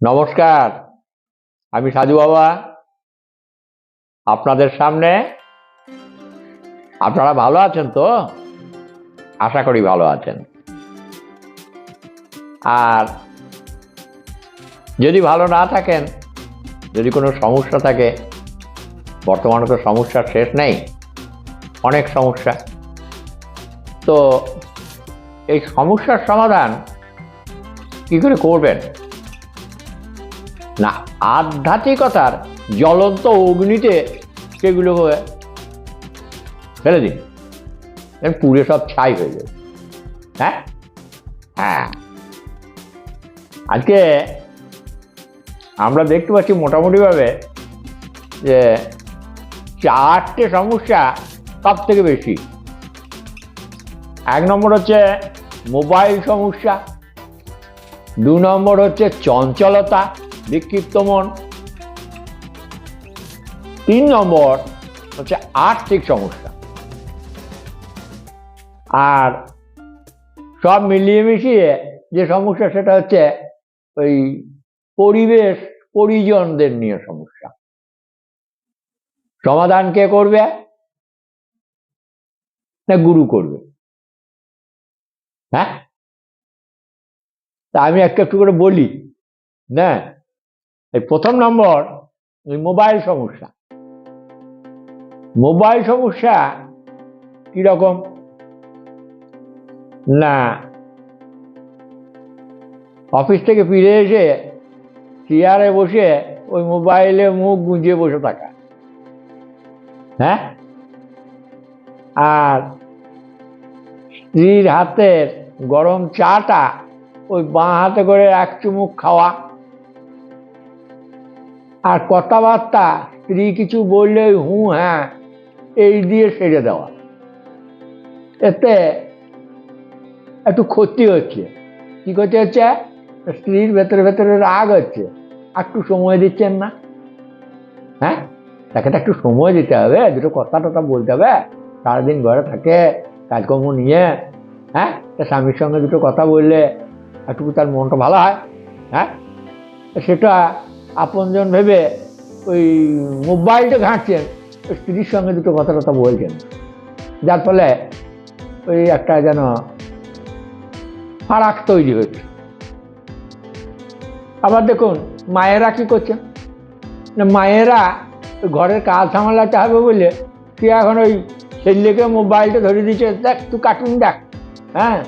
নমস্কার, আমি সাধু বাবা। আপনাদের সামনে, আপনারা ভালো আছেন তো? আশা করি ভালো আছেন। আর যদি ভালো না থাকেন, যদি কোনো সমস্যা থাকে, বর্তমানে তো সমস্যার শেষ নেই, অনেক সমস্যা। তো এই সমস্যার সমাধান কী করে করবেন? না, আধ্যাত্মিকতার জ্বলন্ত অগ্নিতে সেগুলো হয়ে ফেলে দিন। পুড়ে সব ছাই হয়ে যাবে। হ্যাঁ? হ্যাঁ। আজকে আমরা দেখতে পাচ্ছি মোটামুটিভাবে যে চারটে সমস্যা সব থেকে বেশি। এক নম্বর হচ্ছে মোবাইল সমস্যা, দু নম্বর হচ্ছে চঞ্চলতা বিক্ষিপ্ত মন। তিন নম্বর হচ্ছে আর্থিক সমস্যা। আর সব মিলিয়ে মিশিয়ে যে সমস্যা সেটা হচ্ছে ওই পরিবেশ পরিজনদের নিয়ে সমস্যা। সমাধান কে করবে? না গুরু করবে। হ্যাঁ? তা আমি একটু একটু করে বলি। না এই প্রথম নম্বর ওই মোবাইল সমস্যা। মোবাইল সমস্যা কীরকম না। অফিস থেকে ফিরে এসে চেয়ারে বসে ওই মোবাইলে মুখ গুঁজে বসে থাকা। হ্যাঁ? আর স্ত্রীর হাতের গরম চাটা ওই বাঁ হাতে করে এক চুমুক খাওয়া। আর কথাবার্তা স্ত্রী কিছু বললে হু হ্যাঁ এই দিয়ে সেরে দেওয়া। এতে একটু ক্ষতি হচ্ছে। কি ক্ষতি হচ্ছে? স্ত্রীর ভেতরে ভেতরে রাগ হচ্ছে। একটু সময় দিচ্ছেন না? হ্যাঁ? তাকে তো একটু সময় দিতে হবে, দুটো কথা টথা বলতে হবে। সারাদিন ঘরে থাকে, কাজকর্ম নিয়ে হ্যাঁ? তা স্বামীর সঙ্গে দুটো কথা বললে একটু তার মনটা ভালো হয় হ্যাঁ? সেটা আপনজন ভেবে ওই মোবাইলটা ঘাঁটছেন স্ত্রীর সঙ্গে দুটো কথা কথা বলছেন। যার ফলে ওই একটা যেন ফারাক তৈরি হয়েছে আবার দেখুন, মায়েরা কি করছেন? না, মায়েরা ঘরের কাজ সামলাতে হবে বলে সে এখন ওই ছেলেকে মোবাইলটা ধরে দিচ্ছে দেখ, তুই কার্টুন দেখ। হ্যাঁ?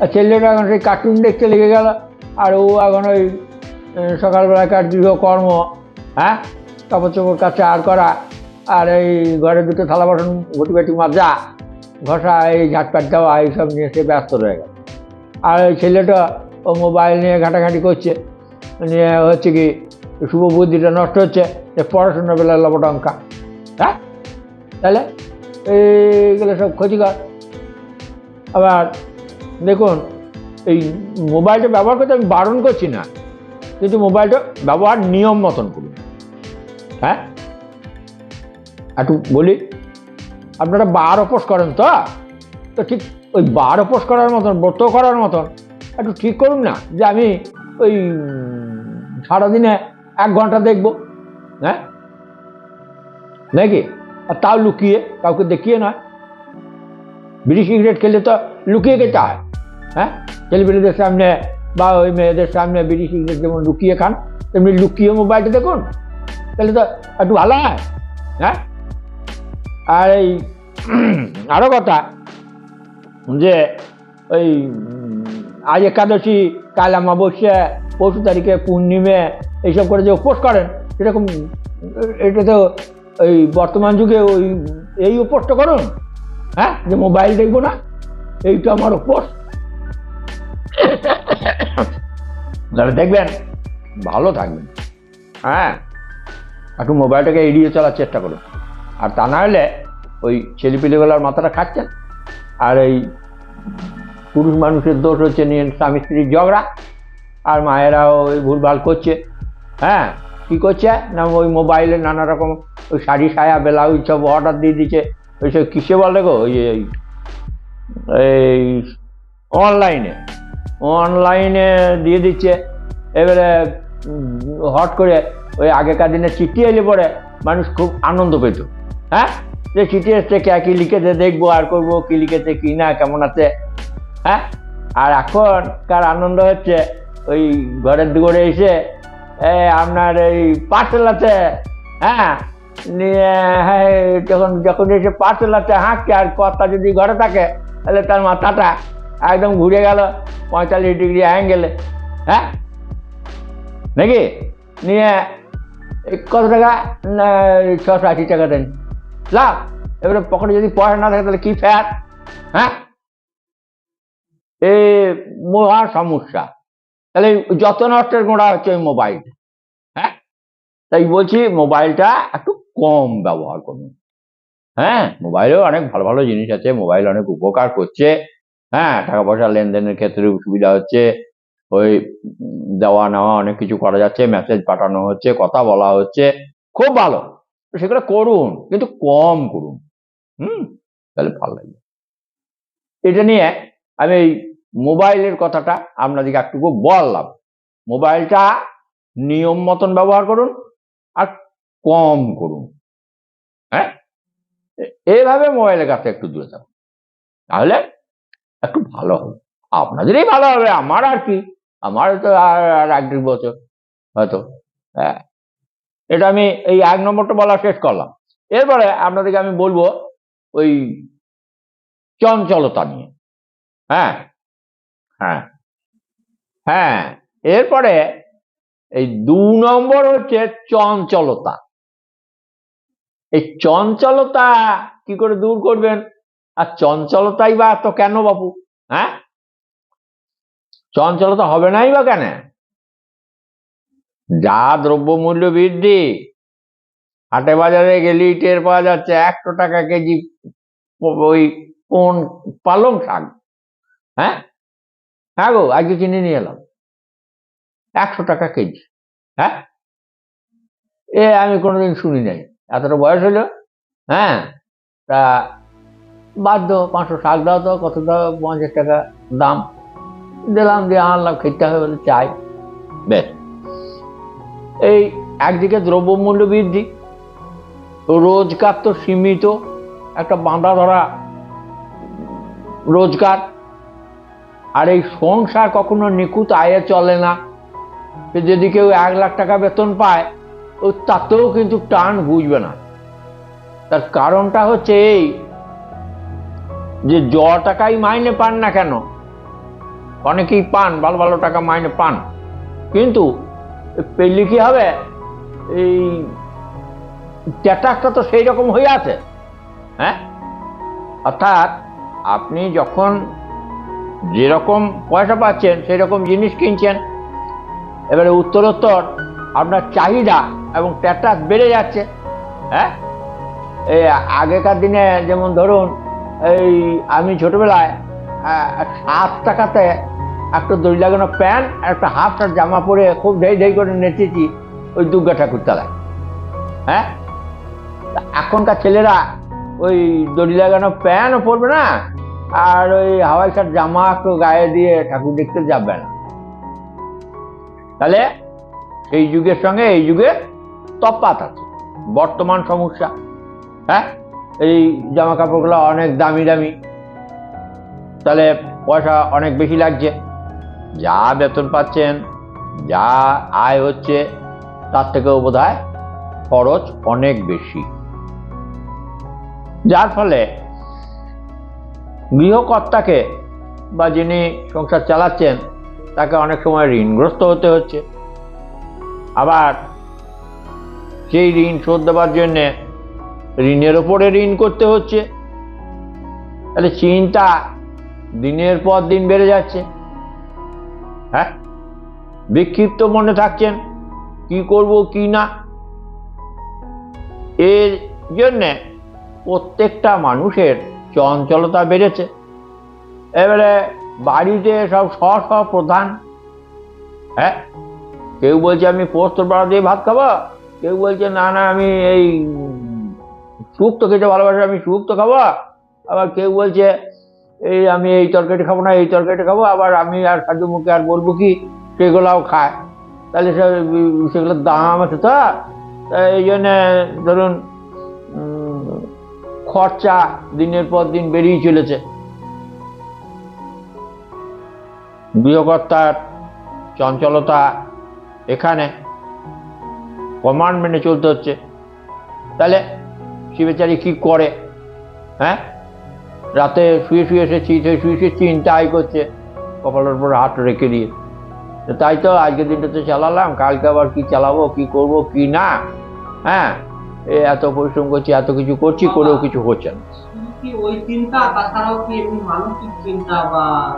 আর ছেলেটা এখন সেই কার্টুন দেখতে লেগে গেল, আর ও এখন ওই সকালবেলাকার গৃহকর্ম হ্যাঁ? কাপড় চোপড় কাছে আর করা, আর এই ঘরে দুটো থালা বাসন, ঘটি বাটি মাজা, ঘষা, এই ঝাটপাট দেওয়া, এইসব নিয়ে সে ব্যস্ত রয়ে গেল। আর ওই ছেলেটা ও মোবাইল নিয়ে ঘাটাঘাটি করছে, নিয়ে হচ্ছে কি, শুভ বুদ্ধিটা নষ্ট হচ্ছে, যে পড়াশোনার বেলা লবটঙ্কা হ্যাঁ? তাহলে এইগুলো সব ক্ষতিকর। আবার দেখুন, এই মোবাইলটা ব্যবহার করতে আমি বারণ করছি না। কিন্তু মোবাইলটা ব্যবহার নিয়ম মতন করুন। হ্যাঁ? একটু বলি, আপনারা বার অপোস করেন তো? তো ঠিক ওই বার অপোস করার মতন, ব্রত করার মতন, একটু ঠিক করুন না যে আমি ওই সারাদিনে এক ঘণ্টা দেখব হ্যাঁ? নাকি? আর তাও লুকিয়ে, কাউকে দেখিয়ে নয়। বিড়ি সিগারেট খেলে তো লুকিয়ে খেতে হয় হ্যাঁ? ছেলেপিলেদের সামনে বা ওই মেয়েদের সামনে বিড়ি সিগারেট যেমন লুকিয়ে খান, তেমনি লুকিয়ে মোবাইলটা দেখুন। তাহলে তো একটু ভালো হয় হ্যাঁ? আর এই আরও কথা, যে ওই আজ একাদশী, কাল অমাবস্যা, পরশু তারিখে পূর্ণিমে এইসব করে যে উপোস করেন সেরকম এটা তো ওই বর্তমান যুগে ওই, এই উপোসটা করুন হ্যাঁ? যে মোবাইল দেখব না, এইটা আমার উপোস। তাহলে দেখবেন, ভালো থাকবেন। হ্যাঁ একটু মোবাইলটাকে এড়িয়ে চলার চেষ্টা করুন। আর তা না হলে ওই ছেলেপিলেগুলার মাথাটা খাচ্ছেন আর এই পুরুষ মানুষের দোষ হচ্ছে নিয়ে স্বামী স্ত্রীর ঝগড়া। আর মায়েরাও ওই ভুলভাল করছে। হ্যাঁ কি করছে? না ওই মোবাইলে নানা রকম ওই শাড়ি, সায়া, ব্লাউজ সব অর্ডার দিয়ে দিচ্ছে। ওই সব কিসে বলে গো? ওই এই এই অনলাইনে অনলাইনে দিয়ে দিচ্ছে। এবারে হট করে ওই আগেকার দিনে চিঠি এলে পরে মানুষ খুব আনন্দ পেত। হ্যাঁ? যে চিঠি এসছে, কে কী লিখেছে দেখব, আর করব, কি লিখেছে, কি না, কেমন আছে? হ্যাঁ? আর এখনকার আনন্দ হচ্ছে, ওই ঘরের দুয়ারে এসে আপনার এই পার্সেল আছে হ্যাঁ? নিয়ে হ্যাঁ যখন যখন এসে পার্সেল আছে, হাঁকছে, আর কর্তা যদি ঘরে থাকে, তাহলে তার মাথাটা একদম ঘুরে গেল, পঁয়তাল্লিশ ডিগ্রি অ্যাঙ্গেলে হ্যাঁ? নাকি? নিয়ে কত টাকা? ছশো আশি টাকা দেন। লাভ এবারে পকেটে যদি পয়সা না থাকে তাহলে কি ফ্যাট হ্যাঁ? এ, মহা সমস্যা। তাহলে যত নষ্টের গোড়া হচ্ছে ওই মোবাইল হ্যাঁ? তাই বলছি মোবাইলটা একটু কম ব্যবহার করুন। হ্যাঁ? মোবাইলেও অনেক ভালো ভালো জিনিস আছে মোবাইল অনেক উপকার করছে। হ্যাঁ টাকা পয়সা লেনদেনের ক্ষেত্রে সুবিধা হচ্ছে। ওই দেওয়া নেওয়া অনেক কিছু করা যাচ্ছে মেসেজ পাঠানো হচ্ছে, কথা বলা হচ্ছে। খুব ভালো। সেগুলো করুন, কিন্তু কম করুন। হুম? তাহলে ভালো লাগবে। এটা নিয়ে আমি এই মোবাইলের কথাটা আপনাদেরকে একটুকু বললাম। মোবাইলটা নিয়ম মতন ব্যবহার করুন আর কম করুন। হ্যাঁ? এইভাবে মোবাইলের কাছে একটু দূরে থাকুন। তাহলে একটু ভালো হবে। আপনাদেরই ভালো হবে, আমার আর কি? আমার তো আর এক দেড় বছর, হয়তো। হ্যাঁ। এটা আমি এই এক নম্বরটা বলা শেষ করলাম। এরপরে আপনাদেরকে আমি বলব ওই চঞ্চলতা নিয়ে। হ্যাঁ। হ্যাঁ। হ্যাঁ। এরপরে এই দু নম্বর হচ্ছে চঞ্চলতা। এই চঞ্চলতা কি করে দূর করবেন? আর চঞ্চলতাই বা তো কেন বাপু হ্যাঁ? চঞ্চলতা হবে নাই বা কেন? যা দ্রব্যমূল্য বৃদ্ধি, হাটে বাজারে গেলেই টের পাওয়া যাচ্ছে একশো টাকা কেজি ওই কোন পালং শাক। হ্যাঁ? হ্যাঁ গো, আজকে কিনে নিয়ে এলাম। একশো টাকা কেজি। হ্যাঁ? এ আমি কোনোদিন শুনি নাই। এতটা বয়স হলো? হ্যাঁ? তা বাধ্য পাঁচশো শাক দাও তো কত দাও পঞ্চাশ টাকা দাম। দিলাম দিয়ে আনলাম খেতে হবে বলে চাই। বেশ। এই একদিকে দ্রব্যমূল্য বৃদ্ধি রোজগার তো সীমিত একটা বাঁধা ধরা রোজগার। আর এই সংসার কখনো নিখুঁত আয়ে চলে না। যদি কেউ এক লাখ টাকা বেতন পায় ও তাতেও কিন্তু টান বুঝবে না। তার কারণটা হচ্ছে এই যে জ টাকাই মাইনে পান না কেন? অনেকেই পান, ভালো ভালো টাকা মাইনে পান। কিন্তু পেলে কি হবে? এই ট্যাটাসটা তো সেই রকম হয়ে আছে হ্যাঁ? অর্থাৎ আপনি যখন যেরকম পয়সা পাচ্ছেন সেই রকম জিনিস কিনছেন, এবারে উত্তরোত্তর, আপনার চাহিদা এবং ট্যাটাস বেড়ে যাচ্ছে হ্যাঁ? এই আগেকার দিনে যেমন ধরুন এই আমি ছোটবেলায় আহ, সাত টাকাতে একটা দড়ি লাগানো প্যান্ট আর একটা হাফ শার্ট জামা পরে খুব ঢেই ঢেই করে নেচেছি ওই দুর্গা ঠাকুর তলায়। হ্যাঁ? এখনকার ছেলেরা ওই দড়ি লাগানো প্যান্টও পরবে না আর ওই হাওয়াই শার্ট জামা একটু গায়ে দিয়ে ঠাকুর দেখতে যাবে না। তাহলে সেই যুগের সঙ্গে এই যুগের তফাৎ আছে বর্তমান সমস্যা। হ্যাঁ? এই জামা কাপড়গুলো অনেক দামি দামি। তাহলে পয়সা অনেক বেশি লাগছে। যা বেতন পাচ্ছেন, যা আয় হচ্ছে, তার থেকেও বোধ খরচ অনেক বেশি। যার ফলে গৃহকর্তাকে বা যিনি সংসার চালাচ্ছেন, তাকে অনেক সময় ঋণগ্রস্ত হতে হচ্ছে। আবার সেই ঋণ শোধ দেওয়ার জন্যে ঋণের ওপরে ঋণ করতে হচ্ছে। তাহলে চিন্তা দিনের পর দিন বেড়ে যাচ্ছে। হ্যাঁ? বিক্ষিপ্ত মনে থাকছেন, কি করব, কি না? এর জন্যে প্রত্যেকটা মানুষের চঞ্চলতা বেড়েছে। এবারে বাড়িতে সব স্ব প্রধান হ্যাঁ? কেউ বলছে, আমি পোস্ত বড়া দিয়ে ভাত খাব? কেউ বলছে, না না, আমি এই শুক্তো খেতে ভালোবাসে, আমি শুক্তো খাব। আবার কেউ বলছে, এই আমি এই তরকারি খাব না, এই তরকারিটা খাব। আবার আমি আর সাধু মুখে আর বলব কি, সেগুলাও খায়। তাহলে সে সেগুলোর দাম আছে তো? তা এই জন্যে ধরুন খরচা দিনের পর দিন বেরিয়ে চলেছে। গৃহকর্তার চঞ্চলতা এখানে, কমান্ড মেনে চলতে হচ্ছে। তাহলে সে বেচারি কি করে? হ্যাঁ? রাতে শুয়ে শুয়ে সে চি- শুয়ে শুয়ে চিন্তাই করছে। কপালের উপর হাত রেখে দিয়ে। তাই তো আজকের দিনটা তো চালালাম কালকে আবার কি চালাবো কি করব কি না? হ্যাঁ? এ এত পরিশ্রম করছি এত কিছু করছি করেও কিছু হচ্ছে না। ওই চিন্তা তাছাড়াও কি এমনি মানসিক চিন্তা বা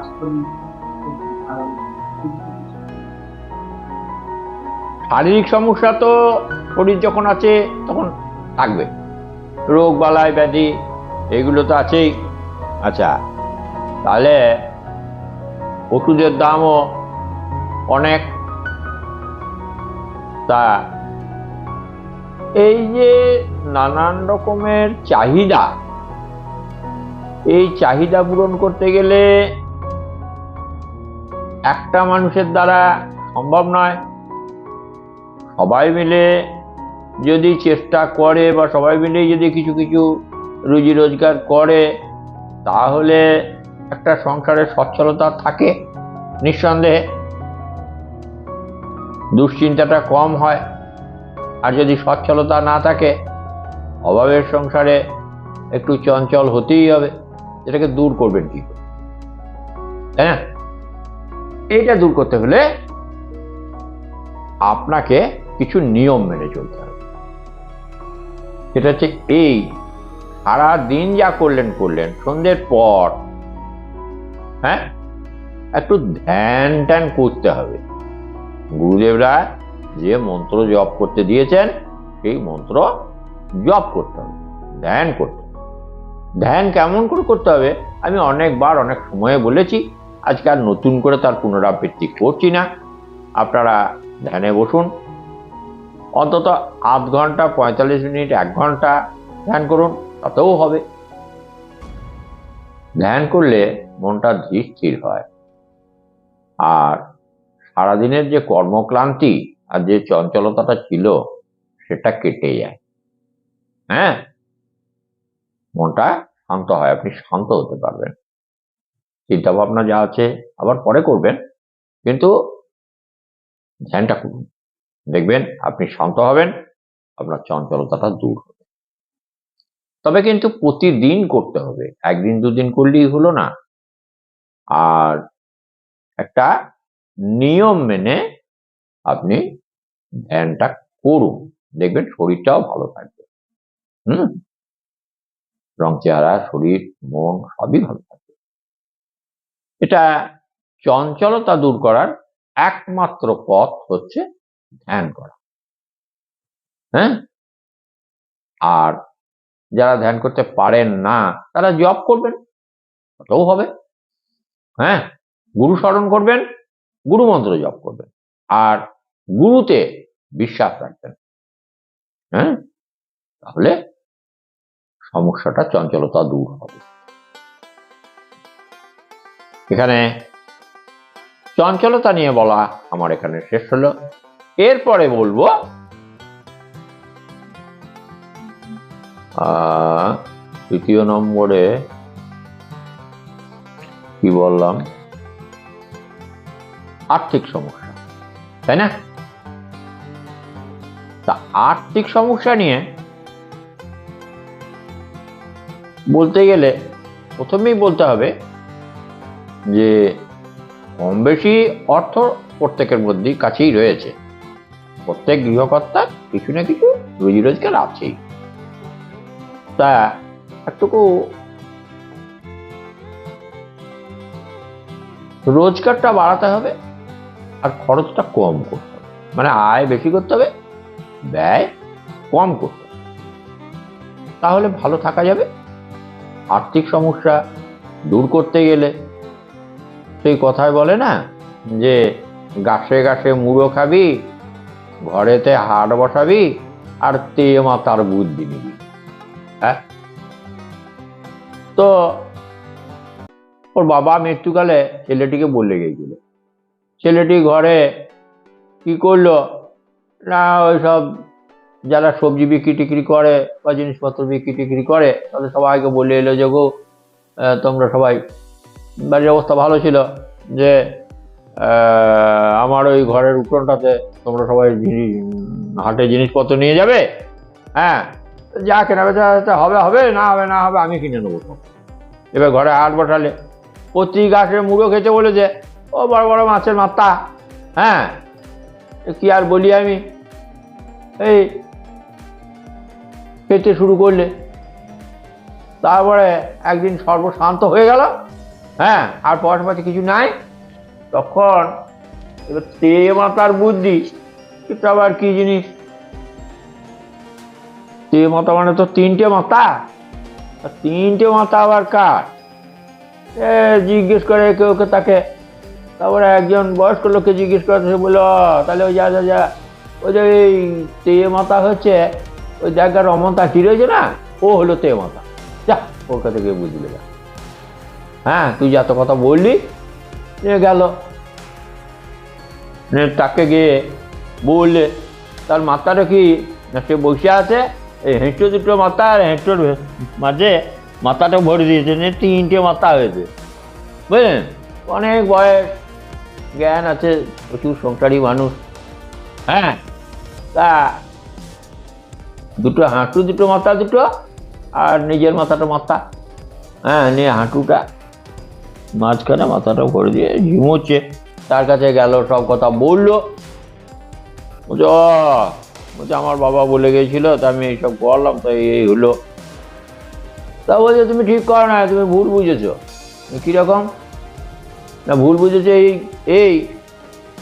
শারীরিক সমস্যা তো শরীর যখন আছে তখন থাকবে। রোগ, বালাই, ব্যাধি, এগুলো তো আছেই। আচ্ছা তাহলে ওষুধের দামও অনেক। তা এই যে নানান রকমের চাহিদা, এই চাহিদা পূরণ করতে গেলে একটা মানুষের দ্বারা সম্ভব নয়। সবাই মিলে যদি চেষ্টা করে বা সবাই মিলে যদি কিছু কিছু রুজি রোজগার করে, তাহলে একটা সংসারে সচ্ছলতা থাকে, নিঃসন্দেহে। দুশ্চিন্তাটা কম হয়। আর যদি সচ্ছলতা না থাকে, অভাবের সংসারে একটু চঞ্চল হতেই হবে। এটাকে দূর করবেন কি তাই না? এইটা দূর করতে হলে আপনাকে কিছু নিয়ম মেনে চলতে হবে। সেটা হচ্ছে এই। সারা দিন যা করলেন করলেন। সন্ধ্যের পর হ্যাঁ? একটু ধ্যান ট্যান করতে হবে। গুরুদেবরা যে মন্ত্র জপ করতে দিয়েছেন, সেই মন্ত্র জপ করতে হবে, ধ্যান করতে হবে। ধ্যান কেমন করে করতে হবে? আমি অনেকবার, অনেক সময়ে বলেছি, আজকে আর নতুন করে তার পুনরাবৃত্তি করছি না। আপনারা ধ্যানে বসুন। অন্তত আধ ঘণ্টা, পঁয়তাল্লিশ মিনিট, এক ঘণ্টা ধ্যান করুন, তাতেও হবে। ধ্যান করলে মনটা ধীর হয়। আর সারাদিনের যে কর্মক্লান্তি আর যে চঞ্চলতাটা ছিল, সেটা কেটে যায়। হ্যাঁ? মনটা শান্ত হয়, আপনি শান্ত হতে পারবেন। চিন্তা ভাবনা যা আছে, আবার পরে করবেন। কিন্তু ধ্যানটা করুন। দেখবেন আপনি শান্ত হবেন, আপনার চঞ্চলতাটা দূর হবে। তবে কিন্তু প্রতিদিন করতে হবে, একদিন দুদিন করলেই হলো না। আর একটা নিয়ম মেনে আপনি ধ্যানটা করুন, দেখবেন শরীরটাও ভালো থাকবে। হুম? রং, চেহারা, শরীর, মন সবই ভালো থাকবে। এটা চঞ্চলতা দূর করার একমাত্র পথ হচ্ছে ধ্যান করা। হ্যাঁ? আর যারা ধ্যান করতে পারেন না, তারা জব করবেন ওটাও হবে। হ্যাঁ? গুরু স্মরণ করবেন, গুরু মন্ত্র জপ করবেন। আর গুরুতে বিশ্বাস রাখবেন। হ্যাঁ? তাহলে সমস্যাটা, চঞ্চলতা দূর হবে। এখানে চঞ্চলতা নিয়ে বলা আমার এখানে শেষ হলো। এরপরে বলব তৃতীয় নম্বরে কি বললাম? আর্থিক সমস্যা, তাই না? তা আর্থিক সমস্যা নিয়ে বলতে গেলে প্রথমেই বলতে হবে যে কম বেশি অর্থ প্রত্যেকের মধ্যেই কাছেই রয়েছে। প্রত্যেক গৃহকর্তার কিছু না কিছু রুজি রোজগার আছেই। তা, একটুকু রোজগারটা বাড়াতে হবে আর খরচটা কম করতে হবে। মানে আয় বেশি করতে হবে, ব্যয় কম করতে হবে। তাহলে ভালো থাকা যাবে। আর্থিক সমস্যা দূর করতে গেলে সেই কথায় বলে না যে, গাছে গাছে মুড়ো খাবি ঘরেতে হাট বসাবি আর তে মাতার বুদ্ধি নিবি। হ্যাঁ? তো ওর বাবা মৃত্যুকালে ছেলেটিকে বলে গিয়েছিল ছেলেটি ঘরে কি করল? না, ওই সব যারা সবজি বিক্রি টিক্রি করে বা জিনিসপত্র বিক্রি টিক্রি করে, তাদের সবাইকে বলে এলো যে গো তোমরা সবাই, বাড়ির অবস্থা ভালো ছিল যে আমার ওই ঘরের উঠোনটাতে তোমরা সবাই হাটে জিনিসপত্র নিয়ে যাবে? হ্যাঁ? যা কেনা বেচা হবে হবে, না হবে না হবে, আমি কিনে নেব এবার ঘরে হাট বসালে প্রতি গাছের মুড়ো খেতে বলেছে, ও বড় বড় মাছের মাত্তা হ্যাঁ? কি আর বলি আমি? এই খেতে শুরু করলে, তারপরে একদিন সর্বশান্ত হয়ে গেল হ্যাঁ? আর পাতি কিছু নাই? তখন এবার তে মাতার বুদ্ধি, এটা আবার কি জিনিস? তে মাতা মানে তো তিনটে মাতা। আর তিনটে মাথা আবার কার? এ জিজ্ঞেস করে কেউ কে তাকে। তারপরে একজন বয়স্ক লোককে জিজ্ঞেস করে, সে বলল তাহলে ওই যা যা ওই যে এই তে মাথা হচ্ছে, ওই জায়গার রমতা কি রয়েছে না? ও হলো তে মাথা যা, ওর কাছে গিয়ে বুঝলে যা হ্যাঁ তুই যত কথা বললি নিয়ে গেল। তাকে গিয়ে বললে, তার মাথাটা কি সে বসে আছে? এই হেঁটো দুটো মাথা আর হেঁটোর মাঝে মাথাটা ভরে দিয়েছে, নিয়ে তিনটে মাথা হয়েছে। বুঝলেন? অনেক বয়স, জ্ঞান আছে, প্রচুর সংসারী মানুষ। হ্যাঁ তা দুটো হাঁটু দুটো মাথা দুটো আর নিজের মাথাটা মাথা। হ্যাঁ নিয়ে হাঁটুটা মাঝখানে মাথাটা ভরে দিয়ে ঝিমোচ্ছে। তার কাছে গেল, সব কথা বলল। বলছে আমার বাবা বলে গেছিল, তা আমি এইসব করলাম তো এই হলো। তা বলছে, তুমি ঠিক করো না, তুমি ভুল বুঝেছ। কীরকম না, ভুল বুঝেছ, এই এই,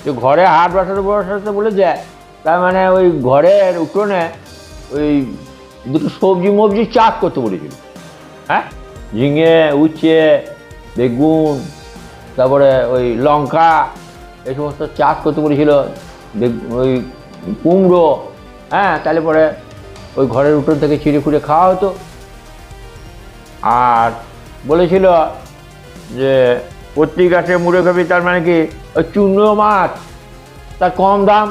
যে ঘরে হাট বসাতে বসাতে বলে দেয় তার মানে ওই ঘরের উঠোনে ওই দুটো সবজি মবজি চাষ করতে বলেছিল। হ্যাঁ? ঝিঙে, উচ্ছে বেগুন, তারপরে ওই লঙ্কা, এই সমস্ত চাষ করতে বলেছিল ওই কুমড়ো হ্যাঁ তাহলে পরে ওই ঘরের উঠোন থেকে ছিঁড়ে খুঁড়ে খাওয়া হতো। আর বলেছিল যে প্রতি গাছে মুড়ে খাবি, তার মানে কি, ওই চূর্ণ মাছ, তার কম দাম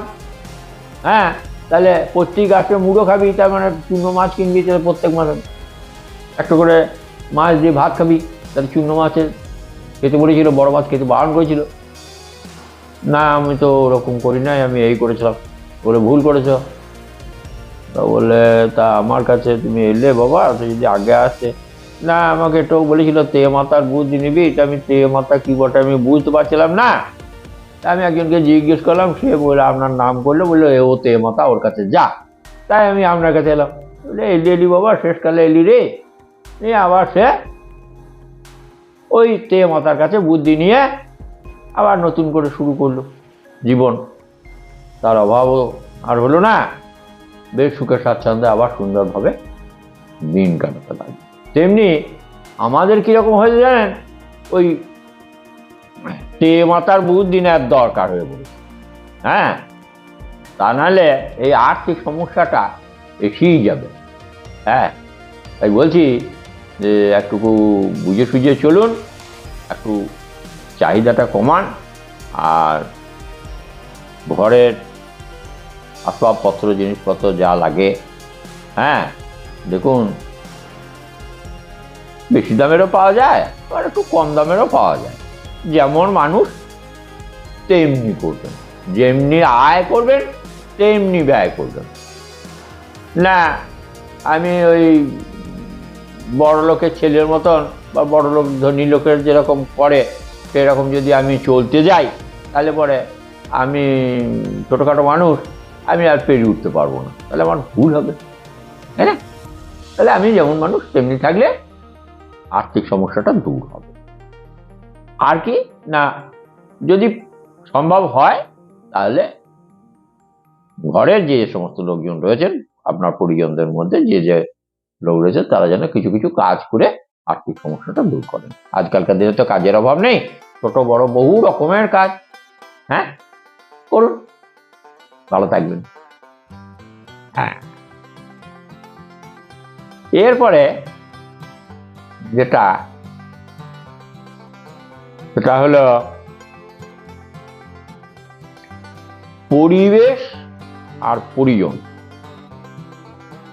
হ্যাঁ তাহলে প্রতি গাছে মুড়ো খাবি, তার মানে চূর্ণ মাছ কিনবি, তাহলে প্রত্যেক মাসে। একটা করে মাছ দিয়ে ভাত খাবি। তাহলে চূর্ণ মাছের খেতে বলেছিল, বড় মাছ খেতে বারণ করেছিল। না, আমি তো ওরকম করি নাই, আমি এই করেছিলাম। বলে, ভুল করেছ। তা বলে, তা আমার কাছে তুমি এলে বাবা তো যদি আগে আসছে না, আমাকে তো বলেছিল, তে মাতার বুদ্ধি নিবি? তা আমি, তে মাতা কী বটে? আমি বুঝতে পারছিলাম না। আমি একজনকে জিজ্ঞেস করলাম, সে বলে, আপনার নাম করল? বলল, এ, ও তে মাতা, ওর কাছে যা। তাই আমি আপনার কাছে এলাম। বলে, এলি এলি বাবা, শেষকালে এলি রে। নিয়ে আবার সে ওই তে মাতার কাছে বুদ্ধি নিয়ে আবার নতুন করে শুরু করল। জীবন। তার অভাবও আর হলো না। বেশ সুখে স্বাচ্ছন্দ্যে আবার সুন্দরভাবে দিন কাটাতে লাগবে তেমনি আমাদের কীরকম হয়েছে জানেন? ওই তে মাতার বুদ্ধি নেওয়ার দরকার হয়ে পড়েছে। হ্যাঁ? তা নাহলে এই আর্থিক সমস্যাটা এসেই যাবে। হ্যাঁ? তাই বলছি যে একটুকু বুঝে সুঝে চলুন, একটু চাহিদাটা কমান আর ঘরের আসবাবপত্র, জিনিসপত্র যা লাগে হ্যাঁ দেখুন, বেশি দামেরও পাওয়া যায় আর একটু কম দামেরও পাওয়া যায়। যেমন মানুষ তেমনি করবেন, যেমনি আয় করবেন, তেমনি ব্যয় করবেন। না, আমি ওই বড় লোকের ছেলের মতন বা বড় লোক ধনী লোকের যেরকম করে সেরকম যদি আমি চলতে যাই, তাহলে পরে আমি ছোটোখাটো মানুষ, আমি আর পেরিয়ে উঠতে পারব না। তাহলে আমার ভুল হবে হ্যাঁ তাহলে আমি যেমন মানুষ, তেমনি থাকলে আর্থিক সমস্যাটা দূর হবে। আর কি? না, যদি সম্ভব হয়, তাহলে ঘরের যে সমস্ত লোকজন রয়েছেন, আপনার পরিজনদের মধ্যে যে যে লোক রয়েছে, তারা যেন কিছু কিছু কাজ করে আর্থিক সমস্যাটা দূর করেন। আজকালকার দিনে তো কাজের অভাব নেই, ছোট বড় বহু রকমের কাজ। হ্যাঁ? করুন। ভালো থাকবেন। হ্যাঁ। এরপরে যেটা, সেটা হলো পরিবেশ আর পরিজন।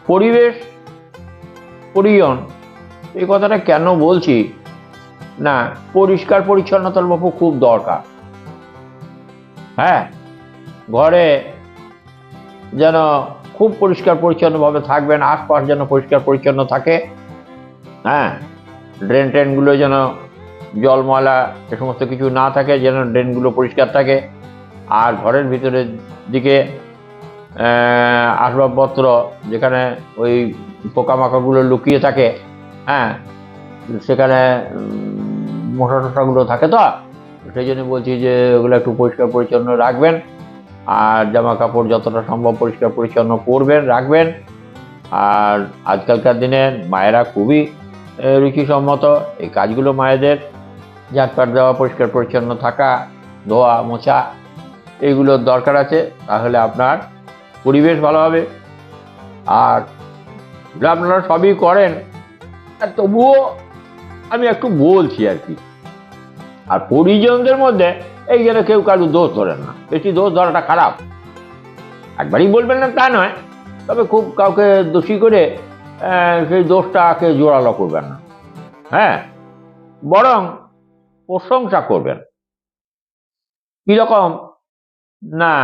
পরিবেশ পরিজন এই কথাটা কেন বলছি? না, পরিষ্কার পরিচ্ছন্নতার বাপু খুব দরকার। হ্যাঁ ঘরে যেন খুব পরিষ্কার পরিচ্ছন্নভাবে থাকবেন, আশপাশ যেন পরিষ্কার পরিচ্ছন্ন থাকে। হ্যাঁ ড্রেন ট্রেনগুলো যেন জল ময়লা এ সমস্ত কিছু না থাকে, যেন ড্রেনগুলো পরিষ্কার থাকে। আর ঘরের ভিতরের দিকে আসবাবপত্র যেখানে ওই পোকামাকড়গুলো লুকিয়ে থাকে হ্যাঁ সেখানে মশা টশাগুলো থাকে তো? সেই জন্য বলছি যে ওগুলো একটু পরিষ্কার পরিচ্ছন্ন রাখবেন, আর জামা কাপড় যতটা সম্ভব পরিষ্কার পরিচ্ছন্ন করবেন, রাখবেন। আর আজকালকার দিনে মায়েরা খুবই রুচিসম্মত, এই কাজগুলো মায়েদের। ঝাঁটপাট দেওয়া, পরিষ্কার পরিচ্ছন্ন থাকা, ধোয়া, মোছা, এইগুলোর দরকার আছে। তাহলে আপনার পরিবেশ ভালো হবে। আর আপনারা সবই করেন তবুও আমি একটু বলছি আর কি। আর পরিজনদের মধ্যে এই যেন কেউ কারও দোষ ধরেন না, বেশি দোষ ধরাটা খারাপ। একবারই বলবেন না তা নয়, তবে খুব কাউকে দোষী করে সেই দোষটাকে জোরালো করবেন না। হ্যাঁ বরং প্রশংসা করবেন। কীরকম? না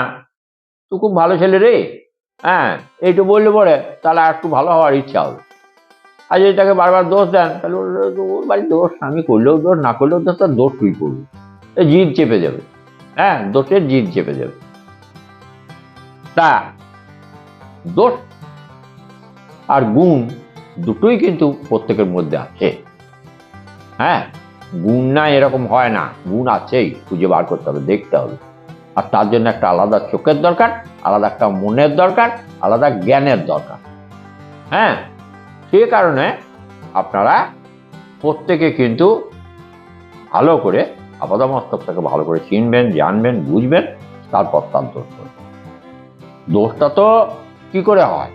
তুই খুব ভালো ছেলে রে। হ্যাঁ এইটু বললে পরে, তাহলে আর একটু ভালো হওয়ার ইচ্ছা হবে। আর যদি তাকে বারবার দোষ দেন, তাহলে ওর বাড়ির দোষ, আমি করলেও দোষ, না করলেও দোষ তার দোষ তুই করবি। জিদ চেপে যাবে। হ্যাঁ দোষের জিদ চেপে যাবে। তা, দোষ আর গুণ দুটোই কিন্তু প্রত্যেকের মধ্যে আছে। হ্যাঁ গুণ না এরকম হয় না, গুণ আছেই, খুঁজে বার করতে হবে, দেখতে হবে। আর তার জন্য একটা আলাদা চোখের দরকার, আলাদা একটা মনের দরকার, আলাদা জ্ঞানের দরকার। হ্যাঁ সে কারণে আপনারা প্রত্যেকে কিন্তু ভালো করে আপাদমস্তকটাকে ভালো করে চিনবেন, জানবেন, বুঝবেন তারপর তার দোষ করবেন দোষটা তো কি করে হয়?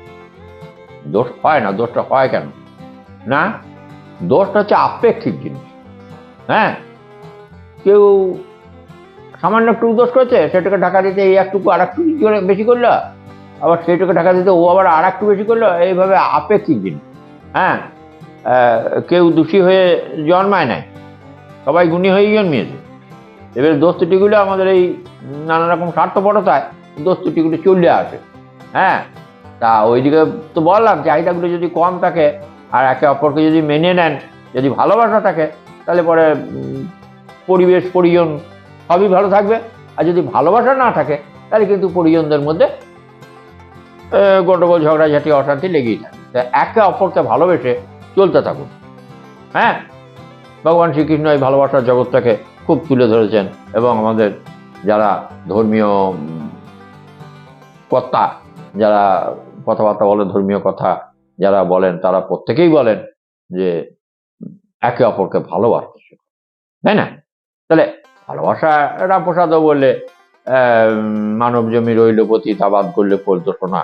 দোষ হয় না, দোষটা হয় কেন? না, দোষটা হচ্ছে আপেক্ষিক জিনিস। হ্যাঁ কেউ সামান্য একটু দোষ করেছে, সেটাকে ঢাকা দিতে এই একটুকু আর একটু বেশি করল, আবার সেটাকে ঢাকা দিতে ও আবার আর একটু বেশি করল, এইভাবে আপেক্ষিক জিনিস হ্যাঁ কেউ দোষী হয়ে জন্মায় নাই, সবাই গুণী হয়েই জন্মিয়েছে। এবার দোষ ত্রুটিগুলো আমাদের এই নানা রকম স্বার্থপরতায় দোষ ত্রুটিগুলো চলে আসে। হ্যাঁ তা ওইদিকে তো বললাম, চাহিদাগুলো যদি কম থাকে আর একে অপরকে যদি মেনে নেন, যদি ভালোবাসা থাকে, তাহলে পরে পরিবেশ, পরিজন সবই ভালো থাকবে। আর যদি ভালোবাসা না থাকে তাহলে কিন্তু পরিজনদের মধ্যে আহ, গন্ডগোল ঝগড়াঝাটি অশান্তি লেগেই থাকে। একে অপরকে ভালোবেসে চলতে থাকুন। হ্যাঁ? ভগবান শ্রীকৃষ্ণ এই ভালোবাসার জগৎটাকে খুব তুলে ধরেছেন এবং আমাদের যারা ধর্মীয় কর্তা যারা কথাবার্তা বলে ধর্মীয় কথা যারা বলেন তারা প্রত্যেকেই বলেন যে একে অপরকে ভালোবাসতে তাই না? তাহলে ভালোবাসা রামপ্রসাদও আহ, মানব জমি রইল পতি তাবাদ করলে ফলতো শোনা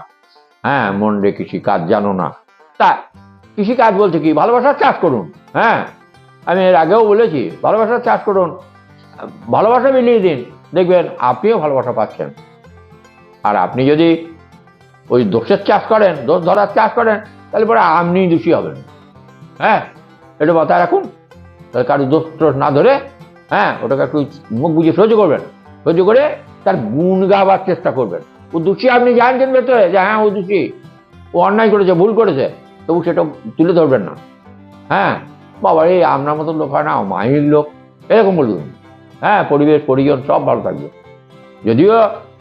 হ্যাঁ মন রে কৃষি কাজ জানো না। তা কৃষি কাজ বলছে কি? ভালোবাসার চাষ করুন হ্যাঁ? আমি এর আগেও বলেছি ভালোবাসার চাষ করুন। ভালোবাসা মিলিয়ে দিন। দেখবেন আপনিও ভালোবাসা পাচ্ছেন। আর আপনি যদি ওই দোষের চাষ করেন দোষ ধরার চাষ করেন তাহলে পরে আপনিই দোষী হবেন। হ্যাঁ? এটা মাথায় রাখুন। কারও দোষ না ধরে হ্যাঁ ওটাকে একটু মুখ বুঝে সহ্য করবেন। সহ্য করে তার গুণ গাবার চেষ্টা করবেন। ও দোষী আপনি জানছেন ভেতরে যে হ্যাঁ ও দোষী ও অন্যায় করেছে, ভুল করেছে, তবু সেটা তুলে ধরবেন না। হ্যাঁ বাবা এই আপনার মতো লোক হয় না মাহির লোক। এরকম বলুন। হ্যাঁ পরিবেশ, পরিজন, সব ভালো থাকবে। যদিও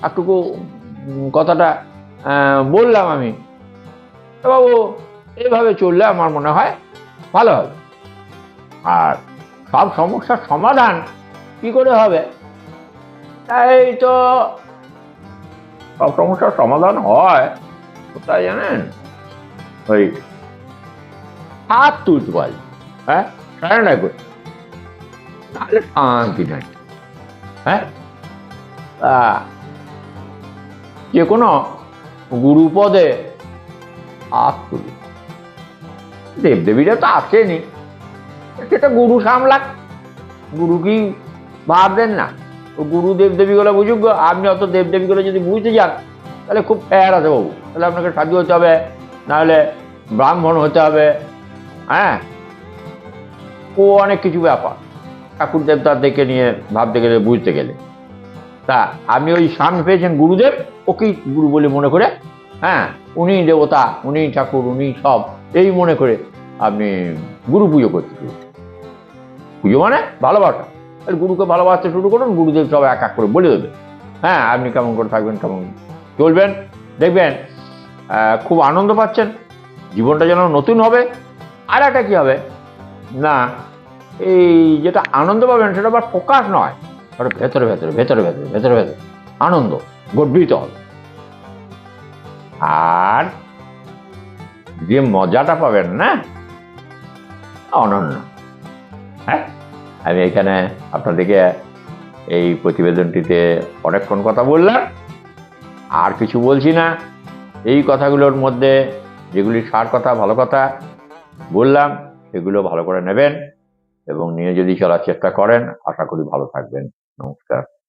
একটুকু কথাটা বললাম আমি। বাবু এইভাবে চললে আমার মনে হয় ভালো হবে। আর সব সমস্যার সমাধান কি করে হবে? এই তো সব সমস্যার সমাধান হয়। কোথায় জানেন? ওই হাত তুলতে পারি। হ্যাঁ? তাহলে শান্তি নাই। হ্যাঁ? যে কোনো গুরুপদে হাত তুলি। দেবদেবীরা তো আসেনি। সেটা গুরু সামলাক। গুরু কি ভাববেন না? ও গুরু দেব দেবীগুলো বুঝুক, আপনি অত দেব দেবীগুলো যদি বুঝতে যান, তাহলে খুব ফেয়ার আছে বাবু। তাহলে আপনাকে সাধু হতে হবে, নাহলে ব্রাহ্মণ হতে হবে হ্যাঁ? ও অনেক কিছু ব্যাপার। ঠাকুর দেবতার দেখে নিয়ে ভাবতে গেলে বুঝতে গেলে। তা আপনি ওই সামনে পেয়েছেন গুরুদেব, ওকেই গুরু বলে মনে করে হ্যাঁ? উনি দেবতা, উনি ঠাকুর, উনি সব, এই মনে করে আপনি গুরু পুজো করতে। পুজো মানে ভালোবাসা। গুরুকে ভালোবাসতে শুরু করুন, গুরুদেব সব এক এক করে বলে দেবে। হ্যাঁ আপনি কেমন করে থাকবেন, কেমন চলবেন, দেখবেন খুব আনন্দ পাচ্ছেন, জীবনটা যেন নতুন হবে। আর একটা কী হবে? না, এই যেটা আনন্দ পাবেন সেটা আবার প্রকাশ নয়। ওটা ভেতরে ভেতরে ভেতরে ভেতরে ভেতরে ভেতরে। আনন্দ, গর্বিত হবে। আর যে মজাটা পাবেন, না? অনন্য। হ্যাঁ? আমি এখানে আপনাদেরকে এই প্রতিবেদনটিতে অনেকক্ষণ কথা বললাম। আর কিছু বলছি না। এই কথাগুলোর মধ্যে যেগুলি সার কথা, ভালো কথা বললাম, সেগুলো ভালো করে নেবেন এবং নিয়ে যদি চলার চেষ্টা করেন, আশা করি ভালো থাকবেন। নমস্কার।